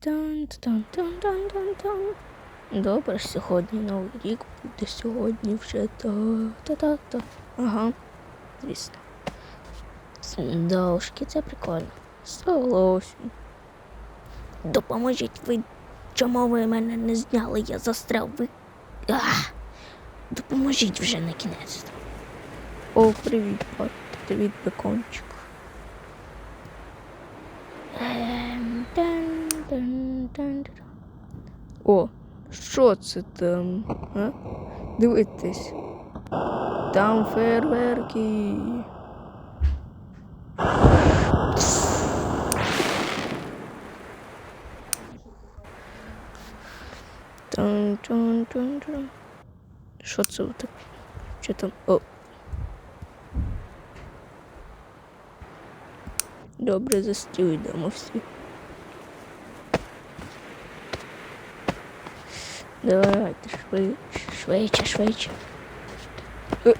Тан-тан-тан-тан-тан-тан. Добре, сьогодні новий рік буде сьогодні вже та-та-та-та. Ага, звісно. Дошки, це прикольно. Согласен. Допоможіть ви, чому ви мене не зняли, я застряв. Ви. Ах! Допоможіть вже на кінець. О, привіт, пат. Привіт, бекончик. Ем, тан, тан, тан, тан. О, що це там? А? Дивитесь. Там фейерверки. Тан, тан, тан, тан. Що це таке? Що там? О. Добре, за стіл йдемо всі. Давайте швидше, швидше, швидше. Е,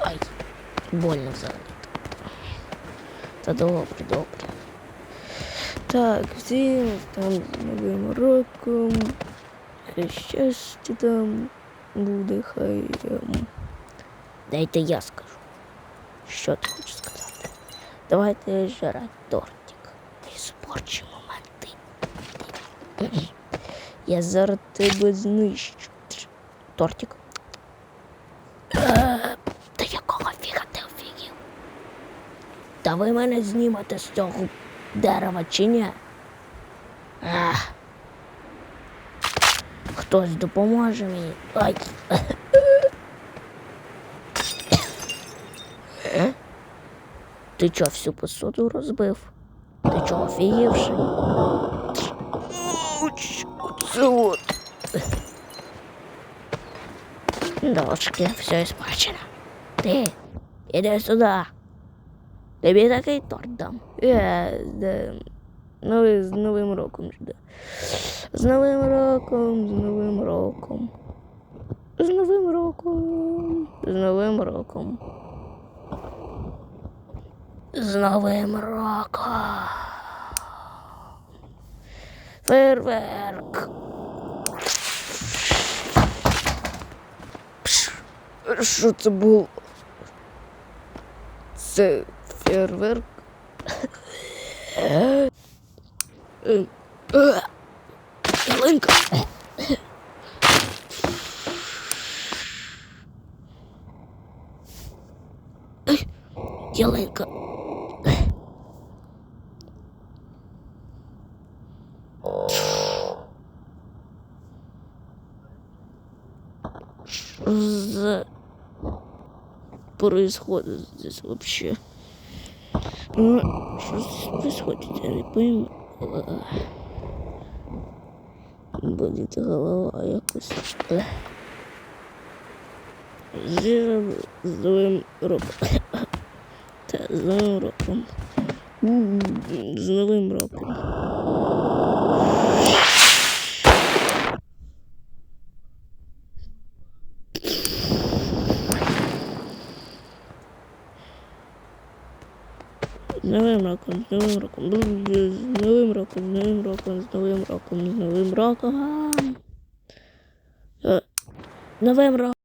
Ай, больно взагалі. Та добре, добре. Так, всім там з Новим роком. Хай щастя там буде, хай. ем, Дайте я скажу. Що ти хочеш сказати? Давайте жрати тортик. І спорчі моменти. Я зараз тебе знищу. Тортик. Та якого фіга ти офігів? Та ви мене знімете з цього дерева чи ні? Ах. Хтось допоможе мені. Ай. Е? Ти чо всю посуду розбив? Ти чого офігівши? Уч, Оце от. Дочки, все испорчено. Ти, іди сюди. Тобі такий торт дам. Я, да, новий, з Новим роком жде. З Новим роком, з Новим роком. З Новим роком. З Новим роком. З Новим роком. Фейерверк. Що це було? Це фейерверк. Ялинка. Ялинка. Что за происходит здесь вообще? Ну, что здесь происходит, я не пойму. Болит голова якось. Ех. З новим роком. Та з новим роком. З новим роком. З новим роком, з новим роком, з новим роком, з новим роком, з новим роком, з новим роком. Е, Новим роком.